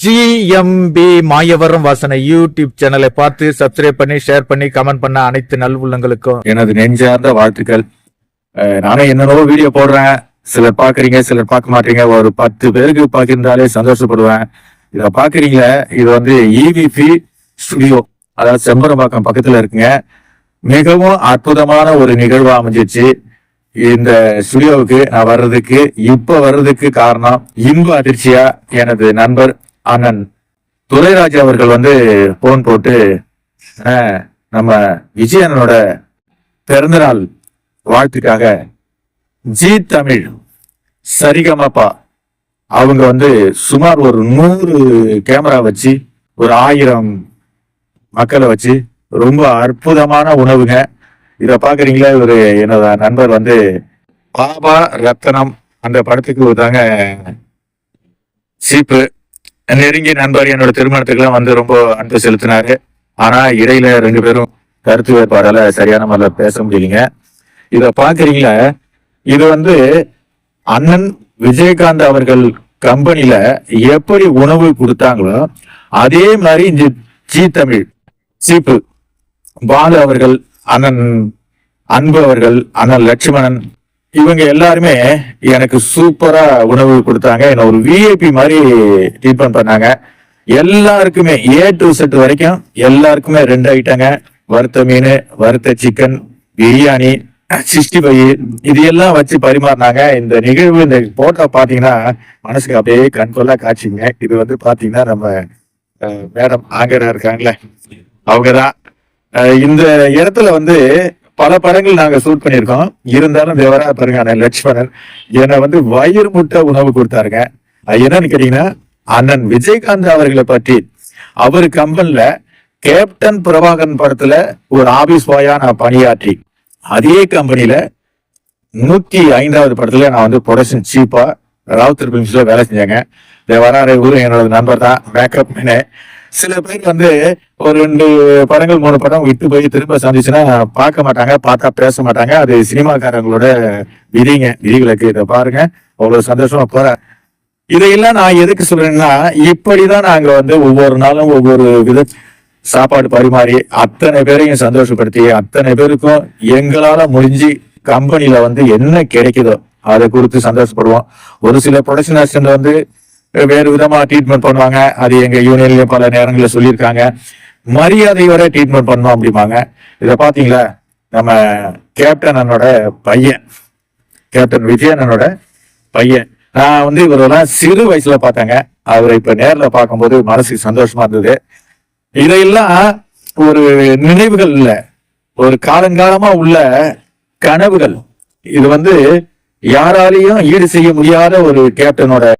GMP Mayavaram வாசனை YouTube சேனலை பார்த்து சப்ஸ்கிரைப் பண்ணி ஷேர் பண்ணி கமெண்ட் பண்ண அனைத்து நல்வுள்ளங்களுக்கும் எனது நெஞ்சார்ந்த வாழ்த்துக்கள். நானே என்னென்னவோ வீடியோ போடுறேன். சிலர் பாக்குறீங்க சிலர் பார்க்க மாட்டீங்க. ஒரு பத்து பேருக்கு பார்க்கின்றாலே சந்தோஷப்படுவேன். இதை பாக்குறீங்க இது வந்து இவிபி ஸ்டுடியோ அதாவது செம்பரம்பாக்கம் பக்கத்துல இருக்குங்க. மிகவும் அற்புதமான ஒரு நிகழ்வு அமைஞ்சிச்சு. இந்த ஸ்டுடியோவுக்கு நான் வர்றதுக்கு இப்ப வர்றதுக்கு காரணம் இன்ப அதிர்ச்சியா எனது நண்பர் அண்ணன் துரைராஜ் அவர்கள் வந்து போன் போட்டு நம்ம விஜயனோட பிறந்தநாள் வாழ்த்துக்காக ஜி தமிழ் சரிகமப்பா. அவங்க வந்து சுமார் ஒரு நூறு கேமரா வச்சு ஒரு ஆயிரம் மக்களை வச்சு ரொம்ப அற்புதமான உணவுங்க. இதை பார்க்குறீங்களா இவர் என்னோட நண்பர் வந்து பாபா ரத்தனம் அந்த படத்துக்கு தாங்க சீப்பு. நெருங்கிய நண்பர் என்னோட திருமணத்துக்குலாம் வந்து ரொம்ப அன்பு செலுத்தினாரு. ஆனா இடையில ரெண்டு பேரும் கருத்து வேறுபாடால சரியான முறையில் பேச முடியலைங்க. இத பாக்குறீங்களா? இது வந்து அண்ணன் விஜயகாந்த் அவர்கள் கம்பெனில எப்படி உணவு கொடுத்தாங்களோ அதே மாதிரி இந்த ஜி தமிழ் சீப்பு பாலு அவர்கள் அண்ணன் அன்பு அவர்கள் அண்ணன் லட்சுமணன் இவங்க எல்லாருமே எனக்கு சூப்பரா உணவு கொடுத்தாங்க. என்ன ஒரு விஐபி மாதிரி ட்ரீட்மெண்ட் பண்ணாங்க. எல்லாருக்குமே ஏ டு செட் வரைக்கும் எல்லாருக்குமே ரெண்டு ஐட்டங்க. வறுத்த மீன் வறுத்த சிக்கன் பிரியாணி சிக்ஸ்டி ஃபைவ். இது எல்லாம் வச்சு பரிமாறினாங்க. இந்த நிகழ்வு இந்த போட்டோ பாத்தீங்கன்னா மனசுக்கு அப்படியே கண்கொள்ளா காட்சிங்க. இது வந்து பாத்தீங்கன்னா நம்ம மேடம் ஆங்கரா இருக்காங்களே. அவங்கதான். இந்த இடத்துல வந்து பல படங்கள் நாங்க ஷூட் பண்ணியிருக்கோம். இருந்தாலும் தேவரா பாருங்க அண்ணன் லட்சுமணன் என்னை வந்து வயிறு முட்டை உணவு கொடுத்தாருங்க. என்னன்னு கேட்டீங்கன்னா அண்ணன் விஜயகாந்த் அவர்களை பற்றி. அவர் கம்பெனில கேப்டன் பிரபாகரன் படத்துல ஒரு ஆபீஸ் பாயா நான் பணியாற்றி. அதே கம்பெனில நூத்தி ஐந்தாவது படத்துல நான் வந்து ப்ரொடக்ஷன் சீப்பா ராவுத்தர் பிலிம்ஸ்ல வேலை செஞ்சாங்க. தேவரா வராரு என்னோட நண்பர் தான். மேக்கப் மேனே சில பேர் வந்து ஒரு ரெண்டு படங்கள் மூணு படம் விட்டு போய் திரும்ப சந்திச்சுன்னா பார்க்க மாட்டாங்க பார்த்தா பேச மாட்டாங்க. அது சினிமாக்காரங்களோட விதிங்க விதிகளுக்கு இதை பாருங்க. அவ்வளவு சந்தோஷமா போற. இதையெல்லாம் நான் எதுக்கு சொல்றேன்னா இப்படிதான் நாங்க வந்து ஒவ்வொரு நாளும் ஒவ்வொரு வித சாப்பாடு பரிமாறி அத்தனை பேரையும் சந்தோஷப்படுத்தி அத்தனை பேருக்கும் எங்களால முடிஞ்சு கம்பெனில வந்து என்ன கிடைக்குதோ அதை கொடுத்து சந்தோஷப்படுவோம். ஒரு சில ப்ரொடக்ஷன் வந்து வேறு விதமா ட்ரீட்மெண்ட் பண்ணுவாங்க. அது எங்க யூனியன்லயும் பல நேரங்களில் சொல்லியிருக்காங்க. மரியாதையோட ட்ரீட்மெண்ட் பண்ணோம் அப்படிம்பாங்க. இதை பாத்தீங்களா நம்ம கேப்டன் அண்ணனோட பையன். கேப்டன் விஜயனோட பையன். நான் வந்து இவரெல்லாம் சிறு வயசுல பார்த்தேங்க. அவரை இப்ப நேரில் பார்க்கும்போது மனசுக்கு சந்தோஷமா இருந்தது. இதையெல்லாம் ஒரு நினைவுகள் இல்லை. ஒரு காலங்காலமா உள்ள கனவுகள். இது வந்து யாராலையும் ஈடு செய்ய முடியாத ஒரு கேப்டனோட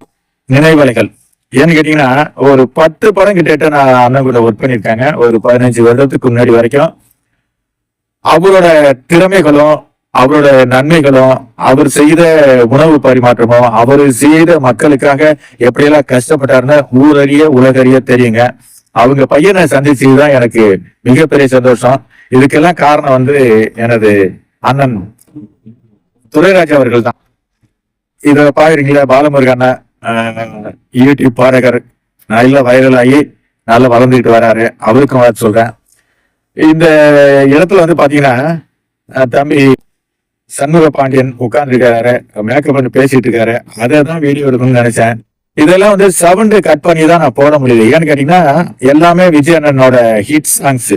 நினைவலைகள். ஏன்னு கேட்டீங்கன்னா ஒரு பத்து படம் கிட்ட நான் அண்ணன் கூட ஒர்க் பண்ணியிருக்காங்க. ஒரு பதினஞ்சு வருடத்துக்கு முன்னாடி வரைக்கும். அவரோட திறமைகளும் அவரோட நன்மைகளும் அவர் செய்த உணவு பரிமாற்றமும் அவர் செய்த மக்களுக்காக எப்படியெல்லாம் கஷ்டப்பட்டாருன்னு ஊரறிய உலகறிய தெரியுங்க. அவங்க பையனை சந்திச்சதுதான் எனக்கு மிகப்பெரிய சந்தோஷம். இதுக்கெல்லாம் காரணம் வந்து எனது அண்ணன் துரைராஜ் அவர்கள் தான். இத பாக்குறீங்களா? பாலமுருகன் அண்ணன் யூடியூப் பாடகர் நல்ல வைரல் ஆகி நல்லா வளர்ந்துக்கிட்டு வராரு. அவருக்கும் வர சொல்றேன். இந்த இடத்துல வந்து பாத்தீங்கன்னா தம்பி சண்முக பாண்டியன் உட்கார்ந்துருக்காரு மேக்கப் பண்ணி பேசிட்டு இருக்காரு. அதை தான் வீடியோ எடுக்கணும்னு நினைச்சேன். இதெல்லாம் வந்து சவுண்டு கட் பண்ணி தான் நான் போட முடியுது. ஏன்னு கேட்டீங்கன்னா எல்லாமே விஜய் அண்ணனோட ஹிட் சாங்ஸ்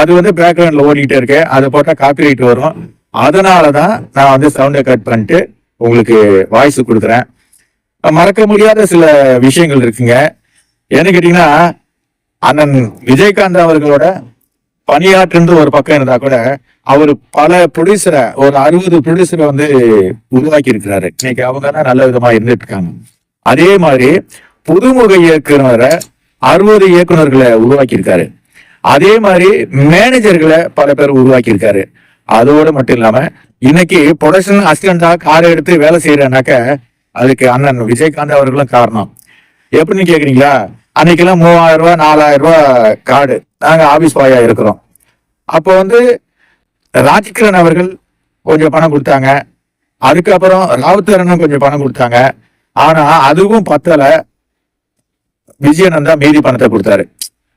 அது வந்து பேக்ரவுண்ட்ல ஓடிக்கிட்டே இருக்கு. அதை போட்டால் காப்பி ரைட் வரும். அதனாலதான் நான் வந்து சவுண்டை கட் பண்ணிட்டு உங்களுக்கு வாய்ஸ் கொடுக்குறேன். மறக்க முடியாத சில விஷயங்கள் இருக்குங்க. ஏன்னு கேட்டீங்கன்னா அண்ணன் விஜயகாந்த் அவர்களோட பணியாற்றுன்ற ஒரு பக்கம் இருந்தா கூட அவர் பல ப்ரொடியூசரை ஒரு அறுபது ப்ரொடியூசரை வந்து உருவாக்கி இருக்கிறாரு இன்னைக்கு அவங்க தான் நல்ல விதமா இருந்துட்டு இருக்காங்க அதே மாதிரி புதுமுக இயக்குனரை அறுபது இயக்குனர்களை உருவாக்கி இருக்காரு அதே மாதிரி மேனேஜர்களை பல பேர் உருவாக்கி இருக்காரு அதோட மட்டும் இல்லாம இன்னைக்கு ப்ரொடக்ஷன் அசிஸ்டண்டா கார் எடுத்து வேலை செய்யறனாக்க அதுக்கு அண்ணன் விஜயகாந்த் அவர்களும் காரணம். எப்படின்னு கேக்குறீங்களா? அன்னைக்கெல்லாம் மூவாயிரம் ரூபாய் நாலாயிரம் ரூபாய் கார்டு. நாங்க ஆபீஸ் பாயா இருக்கிறோம். அப்போ வந்து ராஜ்கிரண் அவர்கள் கொஞ்சம் பணம் கொடுத்தாங்க. அதுக்கப்புறம் ராவுத்தரனும் கொஞ்சம் பணம் கொடுத்தாங்க. ஆனா அதுவும் பத்தல. விஜயனன் தான் மீதி பணத்தை கொடுத்தாரு.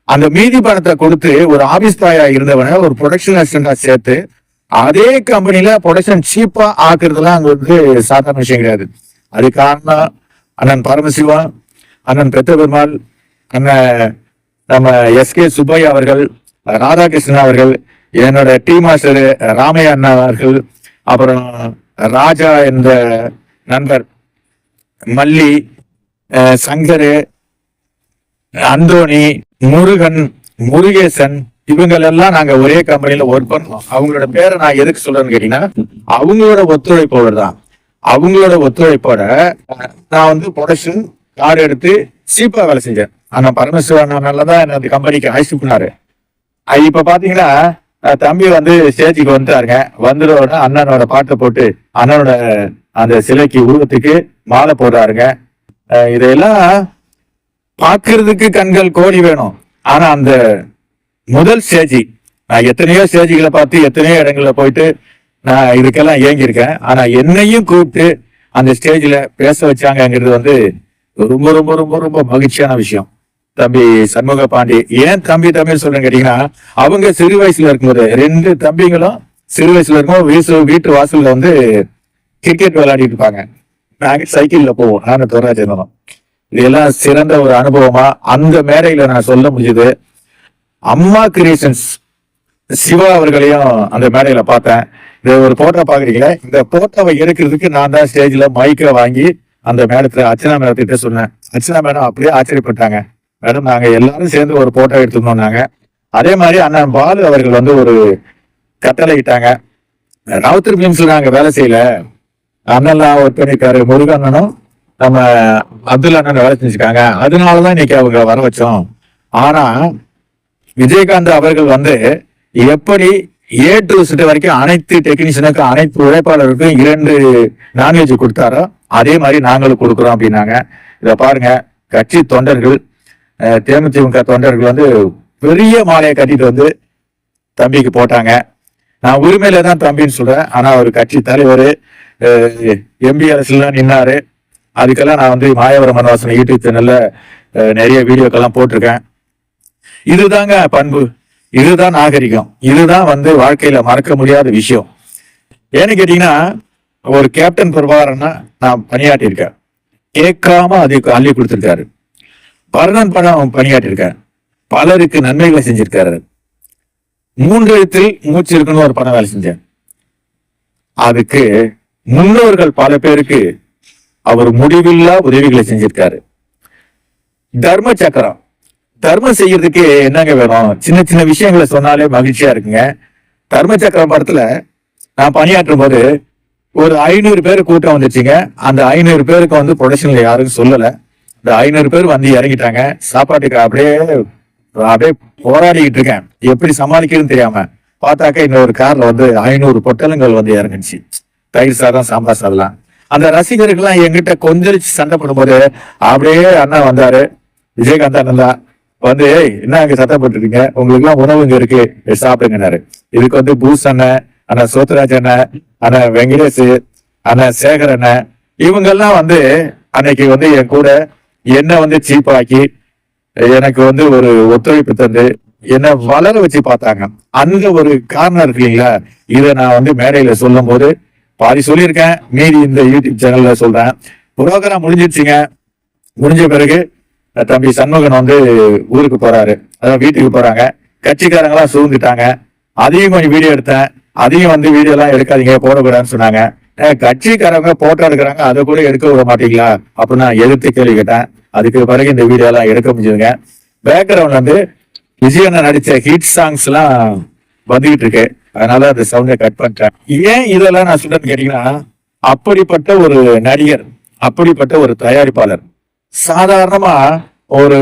அந்த மீதி பணத்தை கொடுத்து ஒரு ஆபீஸ் பாயா இருந்தவனை ஒரு ப்ரொடக்ஷன் அசிஸ்டண்டா சேர்த்து அதே கம்பெனில ப்ரொடக்ஷன் சீப்பா ஆக்குறதுலாம் அங்க வந்து சாதாரண விஷயம் கிடையாது. அது காரணம் அண்ணன் பரமசிவா அண்ணன் பெத்த பெருமாள் அண்ணன் நம்ம எஸ் கே சுப்பையா அவர்கள் ராதாகிருஷ்ணன் அவர்கள் என்னோட டீ மாஸ்டர் ராமையா அண்ணா அவர்கள் அப்புறம் ராஜா என்ற நண்பர் மல்லி அஹ், சங்கரு அந்தோணி முருகன் முருகேசன் இவங்களெல்லாம் நாங்க ஒரே கம்பெனில ஒர்க் பண்ணோம் அவங்களோட பேரை நான் எதுக்கு சொல்றேன்னு கேட்டீங்கன்னா அவங்களோட ஒத்துழைப்பவர் தான். அவங்களோட ஒத்துழைப்போட நான் வந்து ப்ரொடக்ஷன் கார் எடுத்து சீப்பா வேலை செஞ்சேன். ஆனா பரமசிவன் தான் என்ன அந்த கம்பெனிக்கு அழைச்சிட்டு பண்ணாரு இப்ப பாத்தீங்கன்னா தம்பி வந்து ஸ்டேஜுக்கு வந்துட்டாருங்க. வந்துடுவோட அண்ணனோட பாட்டை போட்டு அண்ணனோட அந்த சிலைக்கு உருவத்துக்கு மாலை போடுறாருங்க. இதையெல்லாம் பார்க்கறதுக்கு கண்கள் கோடி வேணும். ஆனா அந்த முதல் ஸ்டேஜி நான் எத்தனையோ ஸ்டேஜிகளை பார்த்து எத்தனையோ இடங்களில் போயிட்டு நான் இதுக்கெல்லாம் ஏங்கியிருக்கேன் ஆனா என்னையும் கூப்பிட்டு அந்த ஸ்டேஜ்ல பேச வச்சாங்கங்கிறது வந்து ரொம்ப ரொம்ப ரொம்ப ரொம்ப மகிழ்ச்சியான விஷயம். தம்பி சண்முக பாண்டி ஏன் தம்பி தம்பி சொல்றேன் கேட்டீங்கன்னா அவங்க சிறு வயசுல இருக்கும்போது ரெண்டு தம்பிங்களும் சிறு வயசுல இருக்கும்போது வீசு வீட்டு வாசல்ல வந்து கிரிக்கெட் விளையாடிட்டு இருப்பாங்க. நாங்க சைக்கிள்ல போவோம். நானும் துவராஜனும் இதெல்லாம் சிறந்த ஒரு அனுபவமா அந்த மேடையில நான் சொல்ல முடிஞ்சது. அம்மா கிரியேஷன்ஸ் சிவா அவர்களையும் அந்த மேடையில பார்த்தேன். இந்த ஒரு போட்டோ பாக்குறீங்களே? இந்த போட்டோவை எடுக்கிறதுக்கு நான் தான் ஸ்டேஜ்ல மைக்கை வாங்கி அந்த மேடத்துல அர்ச்சனா மேடத்திட்ட சொன்னேன். அர்ச்சனா மேடம் அப்படியே ஆச்சரியப்பட்டாங்க. மேடம் நாங்க எல்லாரும் சேர்ந்து ஒரு போட்டோ எடுத்துருந்தோம் நாங்க. அதே மாதிரி அண்ணன் பாலு அவர்கள் வந்து ஒரு கட்டளை இட்டாங்க ராவுத்தர் பிலிம்ஸ்ல நாங்க வேலை செய்யல. அண்ணன்லாம் ஒர்க் பண்ணிருக்காரு. முருகண்ணனும் நம்ம அப்துல் அண்ணன் வேலை செஞ்சிருக்காங்க. அதனாலதான் இன்னைக்கு அவங்க வர வச்சோம். ஆனா விஜயகாந்த் அவர்கள் வந்து எப்படி ஏ டு சிட்ட வரைக்கும் அனைத்து டெக்னீஷியனுக்கும் அனைத்து உழைப்பாளருக்கும் இரண்டு நான்வெஜ் கொடுத்தாரோ அதே மாதிரி நாங்களும் கொடுக்குறோம் அப்படின்னாங்க. இதை பாருங்க கட்சி தொண்டர்கள் தேமுதிமுக தொண்டர்கள் வந்து பெரிய மாலையை கட்டிட்டு வந்து தம்பிக்கு போட்டாங்க. நான் உரிமையில தான் தம்பின்னு சொல்றேன். ஆனா அவர் கட்சி தலைவர் எம்பி அரசுல நின்னாரு. அதுக்கெல்லாம் நான் வந்து மாயவரம் மனவாசன் யூடியூப் சேனல்ல நிறைய வீடியோக்கெல்லாம் போட்டிருக்கேன். இதுதாங்க பண்பு. இதுதான் நாகரிகம். இதுதான் வந்து வாழ்க்கையில மறக்க முடியாத விஷயம். ஏன்னு கேட்டீங்கன்னா ஒரு கேப்டன் பிரபாகரன்னா நான் பணியாற்றியிருக்கேன். கேட்காம அதுக்கு அள்ளி கொடுத்துருக்காரு. பரதன் படம் பணியாற்றியிருக்கேன் பலருக்கு நன்மைகளை செஞ்சிருக்காரு மூன்று எழுத்தில் மூச்சு இருக்குன்னு ஒரு படம் வேலை செஞ்சேன். அதுக்கு முன்னோர்கள் பல பேருக்கு அவர் முடிவில்லா உதவிகளை செஞ்சிருக்காரு. தர்ம சக்கரம். தர்மம் செய்யறதுக்கு என்னங்க வேணும்? சின்ன சின்ன விஷயங்களை சொன்னாலே மகிழ்ச்சியா இருக்குங்க. தர்ம சக்கரம் படத்துல நான் பணியாற்றும் போது ஒரு ஐநூறு பேர் கூட்டம் வந்துச்சுங்க. அந்த ஐநூறு பேருக்கு வந்து ப்ரொடக்ஷன்ல யாரும் சொல்லல. இந்த ஐநூறு பேர் வந்து இறங்கிட்டாங்க. சாப்பாட்டுக்கு அப்படியே அப்படியே போராடிக்கிட்டு இருக்கேன். எப்படி சமாளிக்கிறதுன்னு தெரியாம பார்த்தாக்க இன்னொரு கார்ல வந்து ஐநூறு பொட்டலங்கள் வந்து இறங்குச்சு. தயிர் சாதம் சாம்பார் சாதம்லாம். அந்த ரசிகர்கள்லாம் என்கிட்ட கொஞ்சரிச்சு சண்டை போடும்போது அப்படியே அண்ணா வந்தாரு. விஜயகாந்த் அண்ணன் தான். வந்து "ஏய், என்ன அங்க சத்தம் போட்டுருக்கீங்க? உங்களுக்கு எல்லாம் உணவு இங்க இருக்கு. போய் சாப்பிடுங்கன்னாரு. இதுக்கு வந்து பூஸ் அண்ணன் அண்ணன் சோத்ராஜ் அண்ணன் அண்ணன் வெங்கடேஷ் அண்ணன் சேகர் அண்ணன். இவங்கெல்லாம் வந்து அன்னைக்கு வந்து என் கூட என்ன வந்து சீப்பாக்கி எனக்கு வந்து ஒரு ஒத்துழைப்பு தந்து என்ன வளர வச்சு பார்த்தாங்க. அந்த ஒரு காரணம் இருக்கு இல்லைங்களா? இதை நான் வந்து மேடையில சொல்லும் போது பாதி சொல்லியிருக்கேன். மீதி இந்த யூடியூப் சேனல்ல சொல்றேன். புரோகிராம் முடிஞ்சிருச்சுங்க. முடிஞ்ச பிறகு தம்பி சண்முகன் வந்து ஊருக்கு போறாரு. அதான் வீட்டுக்கு போறாங்க. கட்சிக்காரங்களாம் சூழ்ந்துட்டாங்க. அதையும் கொஞ்சம் வீடியோ எடுத்தேன். அதையும் வந்து வீடியோ எல்லாம் எடுக்காதீங்க போடக்கூடாதுன்னு சொன்னாங்க. கட்சிக்காரங்க போட்டோ எடுக்கிறாங்க அதை கூட எடுக்க விட மாட்டீங்களா? அப்படின்னு நான் எதிர்த்து கேள்வி கேட்டேன். அதுக்கு பிறகு இந்த வீடியோ எல்லாம் எடுக்க முடிஞ்சதுங்க. பேக்ரவுண்ட் வந்து விஜயண்ணன் நடிச்ச ஹிட் சாங்ஸ் எல்லாம் வந்துகிட்டு இருக்கு. அதனால அந்த சவுண்டை கட் பண்ணிட்டேன். ஏன் இதெல்லாம் நான் சொல்றேன்னு கேட்டீங்கன்னா அப்படிப்பட்ட ஒரு நடிகர் அப்படிப்பட்ட ஒரு தயாரிப்பாளர் சாதாரணமா ஒரு